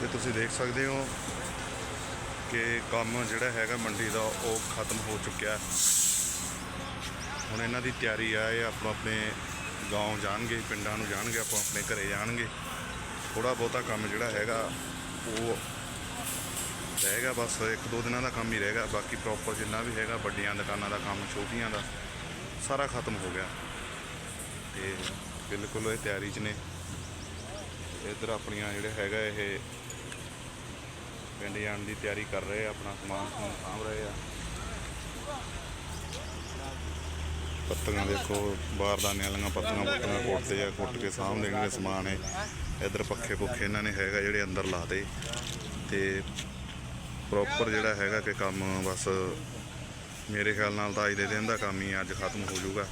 ਤੇ ਤੁਸੀਂ ਦੇਖ ਸਕਦੇ ਹੋ ਕਿ ਕੰਮ ਜਿਹੜਾ ਹੈਗਾ ਮੰਡੀ ਦਾ ਉਹ ਖਤਮ ਹੋ ਚੁੱਕਿਆ ਹੈ ਹੁਣ ਇਹਨਾਂ ਦੀ ਤਿਆਰੀ ਆ ਇਹ ਆਪੋ ਆਪਣੇ گاؤں ਜਾਣਗੇ ਪਿੰਡਾਂ ਨੂੰ ਜਾਣਗੇ ਆਪੋ ਆਪਣੇ ਘਰੇ ਜਾਣਗੇ ਥੋੜਾ ਬਹੁਤਾ ਕੰਮ ਜਿਹੜਾ ਹੈਗਾ ਉਹ ਰਹੇਗਾ ਬਸ ਇੱਕ ਦੋ ਦਿਨਾਂ ਦਾ ਕੰਮ ਹੀ ਰਹੇਗਾ ਬਾਕੀ ਪ੍ਰੋਪਰ ਜਿੰਨਾ ਵੀ ਹੈਗਾ ਵੱਡੀਆਂ ਦੁਕਾਨਾਂ ਦਾ ਕੰਮ ਛੋਟੀਆਂ ਦਾ ਸਾਰਾ ਖਤਮ ਹੋ ਗਿਆ ਤੇ ਬਿਲਕੁਲ ਇਹ ਤਿਆਰੀ 'ਚ ਨੇ ਇੱਧਰ ਆਪਣੀਆਂ ਜਿਹੜੇ ਹੈਗਾ ਇਹ ਪਿੰਡ ਜਾਣ ਦੀ ਤਿਆਰੀ ਕਰ ਰਹੇ ਆ, ਆਪਣਾ ਸਮਾਨ ਸਮੂਨ ਸਾਂਭ ਰਹੇ ਆ। ਪੱਤੀਆਂ ਦੇਖੋ ਬਾਰਦਾਨੇ ਵਾਲੀਆਂ ਪੱਤੀਆਂ ਪੁੱਤੀਆਂ ਕੁੱਟਦੇ ਆ ਕੁੱਟ ਕੇ ਸਾਂਭ ਦੇਣਗੇ ਸਮਾਨ ਇਹ ਇੱਧਰ ਪੱਖੇ ਪੁੱਖੇ ਇਹਨਾਂ ਨੇ ਹੈਗਾ ਜਿਹੜੇ ਅੰਦਰ ਲਾਤੇ ਤੇ ਪ੍ਰੋਪਰ ਜਿਹੜਾ ਹੈਗਾ ਕਿ ਕੰਮ ਬਸ ਮੇਰੇ ਖਿਆਲ ਨਾਲ ਤਾਂ ਅੱਜ ਦੇ ਦਿਨ ਦਾ ਕੰਮ ਹੀ ਅੱਜ ਖਤਮ ਹੋ ਜਾਊਗਾ।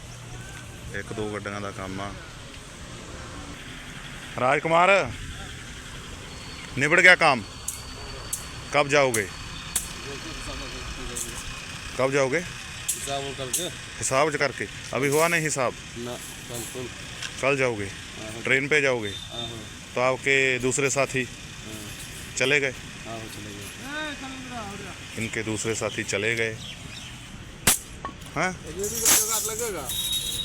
ਇੱਕ ਦੋ ਗੱਡੀਆਂ ਦਾ ਕੰਮ ਆ। राजकुमार निबड़ गया काम। कब जाओगे? कब जाओगे? हिसाब करके। हिसाब करके। अभी हुआ नहीं हिसाब? ना कल कल जाओगे? ट्रेन पे जाओगे? तो आपके दूसरे साथी चले गए? इनके दूसरे साथी चले गए। हाँ?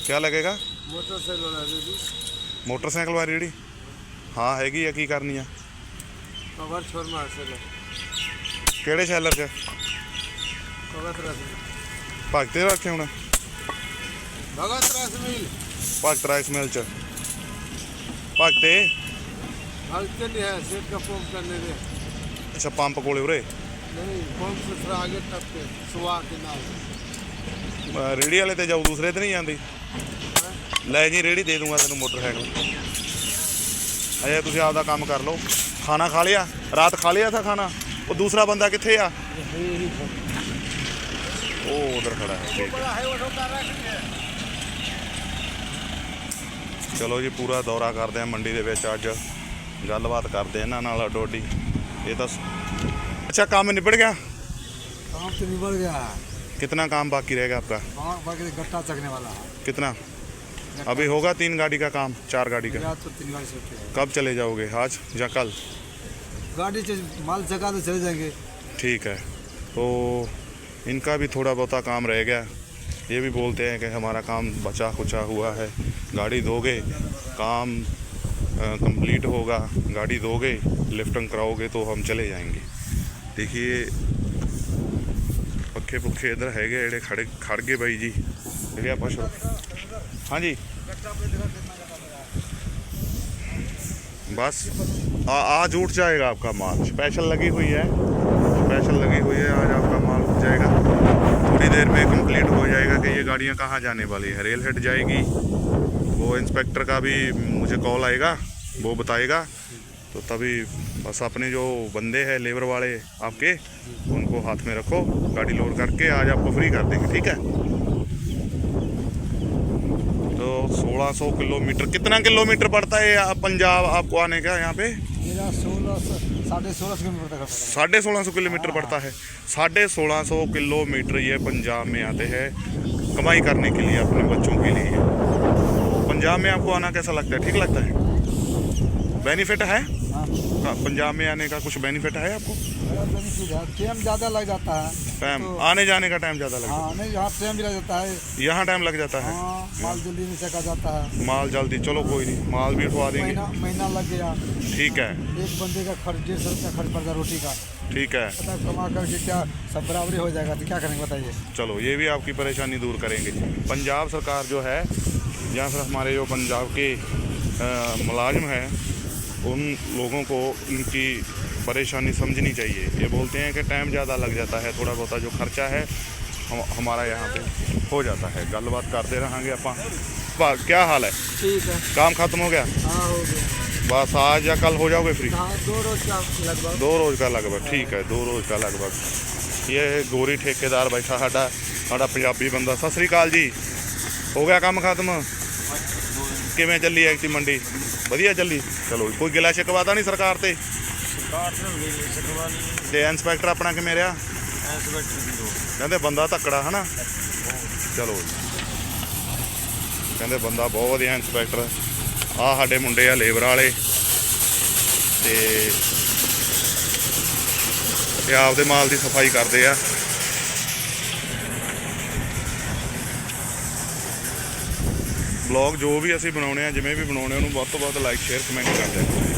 क्या लगेगा? मोटरसाइकिल वाली रेडी? ਹਾਂ ਹੈਗੀ ਆ ਕੀ ਕਰਨੀ ਆ? ਕਵਰ ਛੋਰ ਮਾਰ ਸਕਦਾ ਕਿਹੜੇ ਸ਼ੈਲਰ 'ਚ? ਕਵਰ ਰਸ ਭਗਤੇ ਰੱਖੇ ਹੁਣ? ਭਗਤ ਰਸ ਮਿਲ। ਭਗਤ ਰਸ ਮਿਲ 'ਚ। ਭਗਤੇ? ਭਗਤੇ ਨਹੀਂ ਹੈ ਸਿਰ ਦਾ ਪੰਪ ਕਰਨੇ ਦੇ। ਅੱਛਾ ਪੰਪ ਕੋਲੇ ਉਰੇ? ਨਹੀਂ ਪੰਪ ਸੇ ਫਰਾ ਅਗੇ ਤੱਕ ਤੇ ਸੁਆ ਕੇ ਨਾਲ। ਰੇੜੀ ਵਾਲੇ ਤੇ ਜਾਊ ਦੂਸਰੇ ਤੇ ਨਹੀਂ ਜਾਂਦੀ? ਲੈ ਜੀ ਰੇੜੀ ਦੇ ਦੂੰਗਾ ਤੈਨੂੰ ਮੋਟਰਸਾਈਕਲ। ਅਜੇ ਤੁਸੀਂ ਆਪਦਾ ਕੰਮ ਕਰ ਲਓ ਖਾਣਾ ਖਾ ਲਿਆ ਰਾਤ ਖਾ ਲਿਆ ਥਾ ਖਾਣਾ ਉਹ ਦੂਸਰਾ ਬੰਦਾ ਕਿੱਥੇ ਆ ਉਹ ਉਧਰ ਖੜਾ ਹੈ ਠੀਕ ਹੈ। है वो ठोका रख है ਚਲੋ ਜੀ ਪੂਰਾ ਦੌਰਾ ਕਰਦੇ ਆ ਮੰਡੀ ਦੇ ਵਿੱਚ ਅੱਜ ਗੱਲਬਾਤ ਕਰਦੇ ਆ ਇਹਨਾਂ ਨਾਲ ਡੋਡੀ ਇਹ ਤਾਂ ਸ- ਅੱਛਾ ਕੰਮ ਨਿਬੜ ਗਿਆ काम तो निबड़ गया है कितना काम बाकी रहेगा आपका हाँ बाकी गट्टा चकने वाला है कितना अभी होगा तीन गाड़ी का काम चार गाड़ी का। तो तीन गाड़ी कब चले जाओगे आज या कल? गाड़ी माल चका तो चले जाएँगे। ठीक है तो इनका भी थोड़ा बहुत काम रह गया। ये भी बोलते हैं कि हमारा काम बचा खुचा हुआ है। गाड़ी दोगे काम कंप्लीट होगा गाड़ी दोगे लिफ्टिंग कराओगे तो हम चले जाएँगे। देखिए पखे पुखे इधर है गए खड़े गए भाई जी। भैया पशु हाँ जी। बस आ, आज उठ जाएगा आपका माल। स्पेशल लगी हुई है। स्पेशल लगी हुई है आज आपका माल उठ जाएगा। थोड़ी देर में कंप्लीट हो जाएगा कि ये गाड़ियाँ कहाँ जाने वाली है। रेल हेड जाएगी। वो इंस्पेक्टर का भी मुझे कॉल आएगा वो बताएगा। तो तभी बस अपने जो बंदे हैं लेबर वाले आपके उनको हाथ में रखो गाड़ी लोड करके आज आपको फ्री कर देंगे ठीक है? तो 1600 किलोमीटर। कितना किलोमीटर पड़ता है या पंजाब आपको आने का यहाँ पे? साढ़े सोलह सौ किलोमीटर पड़ता है। साढ़े सोलह सौ किलोमीटर ये पंजाब में आते हैं कमाई करने के लिए अपने बच्चों के लिए। पंजाब में आपको आना कैसा लगता है? ठीक लगता है? बेनिफिट है? हाँ। हाँ, पंजाब में आने का कुछ बेनिफिट है आपको? है टाइम ज़्यादा लग जाता है। टाइम तो- आने जाने का टाइम ज़्यादा लगता हाँ। यहाँ टाइम भी लग जाता है। यहाँ टाइम लग जाता है। हाँ माल जल्दी नहीं चका जाता है। माल जल्दी चलो कोई नहीं माल भी उठवा देंगे। महीना लग गया। ठीक है। एक बंदे का खर्च डेढ़ सौ रुपया खर्च पड़ता रोटी का। ठीक है। पता कमा करके क्या सब बराबरी हो जाएगा तो क्या करेंगे बताइए? चलो ये भी आपकी परेशानी दूर करेंगे। पंजाब सरकार जो है या फिर हमारे जो पंजाब के मुलाजिम हैं उन लोगों को इनकी परेशानी समझनी चाहिए ये बोलते हैं कि टाइम ज़्यादा लग जाता है थोड़ा बहुत जो खर्चा है हम हमारा यहाँ पे हो जाता है गलबात करते रहेंगे ਆਪਾਂ भा- क्या हाल है ठीक है काम खत्म हो गया हाँ हो गया बस आज या कल हो जाओगे फ्री हाँ दो रोज का लगभग ਦੋ ਰੋਜ਼ ਦਾ ਲਗਭਗ ਠੀਕ ਹੈ ਦੋ ਰੋਜ਼ ਦਾ ਲਗਭਗ ਇਹ ਗੋਰੀ ਠੇਕੇਦਾਰ ਬੈਠਾ ਸਾਡਾ ਸਾਡਾ ਪੰਜਾਬੀ ਬੰਦਾ ਸਤਿ ਸ੍ਰੀ ਅਕਾਲ ਜੀ ਹੋ ਗਿਆ ਕੰਮ ਖਤਮ ਕਿਵੇਂ ਚੱਲੀ ਐਕਟੀ ਮੰਡੀ ਵਧੀਆ ਚੱਲੀ ਚਲੋ ਕੋਈ ਗਿਲਾ ਸ਼ਿਕਵਾ ਤਾਂ ਨਹੀਂ ਸਰਕਾਰ ਤੇ ਤੇ ਇੰਸਪੈਕਟਰ ਆਪਣਾ ਕਿਵੇਂ ਰਿਹਾ? ਕਹਿੰਦੇ ਬੰਦਾ ਧੱਕੜਾ ਹਨਾ? ਚਲੋ ਕਹਿੰਦੇ ਬੰਦਾ ਬਹੁਤ ਵਧੀਆ ਇੰਸਪੈਕਟਰ। ਆ ਸਾਡੇ ਮੁੰਡੇ ਆ ਲੇਬਰ ਵਾਲੇ। ਤੇ ਇਹ ਆਪਦੇ ਮਾਲ ਦੀ ਸਫ਼ਾਈ ਕਰਦੇ ਆ। ਬਲੌਗ ਜੋ ਵੀ ਅਸੀਂ ਬਣਾਉਣੇ ਆ ਜਿਵੇਂ ਵੀ ਬਣਾਉਣੇ ਉਹਨੂੰ ਵੱਧ ਤੋਂ ਵੱਧ ਲਾਈਕ ਸ਼ੇਅਰ ਕਮੈਂਟ ਕਰਦੇ ਆ।